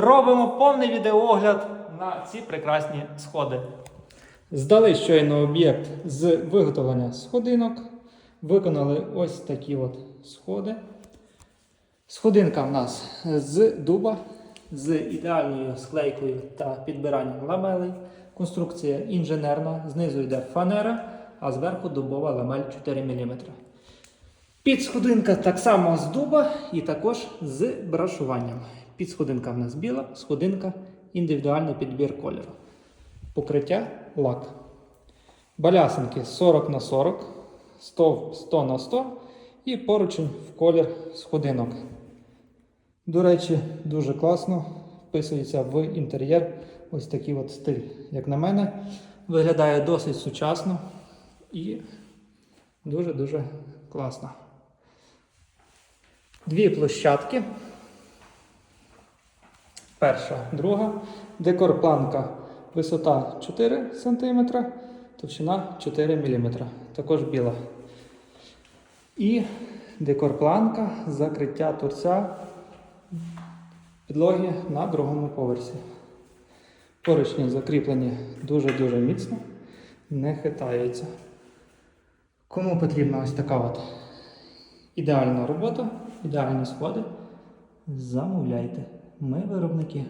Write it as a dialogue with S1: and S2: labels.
S1: робимо повний відеоогляд на ці прекрасні сходи. Здали щойно об'єкт з виготовлення сходинок. Виконали ось такі от сходи. Сходинка в нас з дуба, з ідеальною склейкою та підбиранням ламелей. Конструкція інженерна, знизу йде фанера, а зверху дубова ламель 4 мм. Підсходинка так само з дуба і також з брашуванням. Підсходинка в нас біла, сходинка індивідуальний підбір кольору. Покриття лак. Балясинки 40 на 40, 100, 100 на 100 і поручень в колір сходинок. До речі, дуже класно вписується в інтер'єр ось такий от стиль. Як на мене, виглядає досить сучасно і дуже-дуже класно. Дві площадки. Перша, друга. Декор планка висота 4 см, товщина 4 мм. Також біла. І декор планка, закриття торця підлоги на другому поверсі. Поручні закріплені дуже-дуже міцно, не хитаються. Кому потрібна ось така от ідеальна робота, ідеальні сходи, замовляйте. Ми виробники.